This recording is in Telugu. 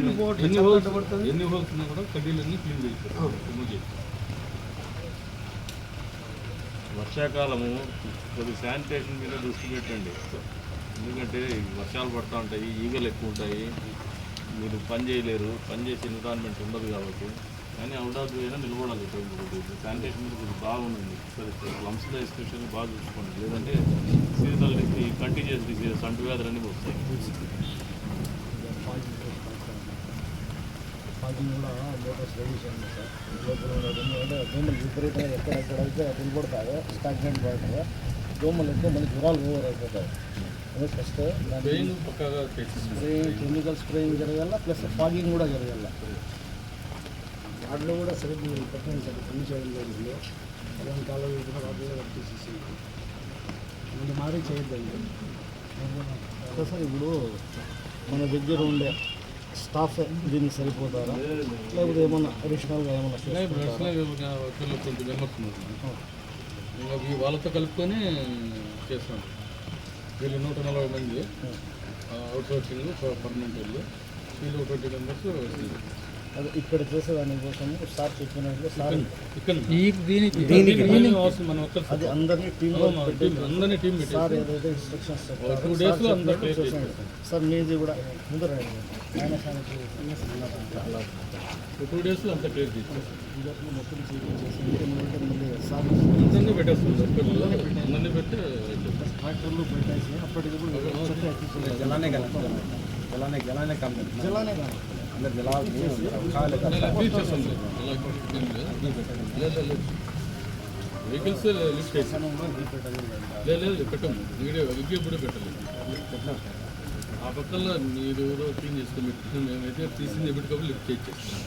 ఎన్ని హోల్స్ ఎన్ని హోల్స్ ఉన్నా కూడా కడ్డీలన్నీ క్లీన్ చేస్తారు. రిమూవ్ చేస్తారు. వర్షాకాలము కొద్ది శానిటేషన్ మీద దృష్టి పెట్టండి. ఎందుకంటే వర్షాలు పడుతూ ఉంటాయి ఈగలు ఎక్కువ ఉంటాయి. మీరు పని చేయలేరు. పని చేసే ఎన్విరాన్మెంట్ ఉండదు కాబట్టి. కానీ అవుట్ ఆఫ్ అయినా నిలబడాలి శానిటేషన్ మీద కొద్దిగా బాగుంది సరే లంప్స్లో ఎస్పెషల్లీ బాగా చూసుకోండి. లేదంటే సీజనల్ కంటిన్యూస్ డిసీజెస్ అంటు వ్యాధులన్నీ వస్తాయి. ఫాగింగ్ కూడా మోటార్స్ రెడీ చేయండి సార్. లోపల ఎందుకంటే దోమలు విపరీతంగా ఎక్కడెక్కడైతే నిలబడతాయో స్టాగ్నెంట్ పడతాయో దోమలు ఎక్కువ మనకి జ్వరాలు ఓవర్ అయిపోతాయి. అదే ఫస్ట్ స్ప్రేయింగ్ చేసేసి కెమికల్ స్ప్రేయింగ్ జరగాల ప్లస్ ఫాగింగ్ కూడా జరగాల. వాటిలో కూడా సరిగ్గా మీరు పెట్టండి సార్ పని చేయలేదు అలాంటి కాలం కూడా వాటిలో కూడా తీసేసి ముందు మారి చేయొద్దండి. సార్ ఇప్పుడు మన దగ్గర ఉండే స్టాఫ్ దీనికి సరిపోతారా? లేకపోతే ఏమన్నా అడిషనల్గా ఏమన్నా వాళ్ళతో కలుపుకొని చేస్తాం. వీళ్ళు నూట నలభై మంది అవుట్ సోర్సింగ్ పర్మనెంట్ వాళ్ళు. వీళ్ళు ట్వంటీ మెంబర్స్ ఇక్కడ చేసేదాని కోసం సార్ చెప్పినట్లు సార్ అది అందరినీ పెట్టి అందరినీ టీం సార్ ఏదైతే ఇన్స్ట్రక్షన్స్ సార్ మీది కూడా ముందు రండి. ఆయన సార్కి టూ డేస్లో అంతా క్లియర్ చేసి పెట్టేస్తుంది అందరినీ పెట్టి ట్రాక్టర్లు పెట్టేసి అప్పటికప్పుడు చెత్త ఎక్కించుకుంటారు. జలానే కదా జలానే జలానే కాదు అందరు జలాలు వెహికల్స్ లిఫ్ట్ చేస్తాం లేదు లేదు పెట్టము వీడియో విగ్గి కూడా పెట్టలేదు. ఆ పక్కన మీరు ఎవరో క్లీన్ చేసుకుని పెట్టుకుని మేమైతే తీసింది ఎప్పటికప్పుడు లిఫ్ట్ చేసేస్తాం.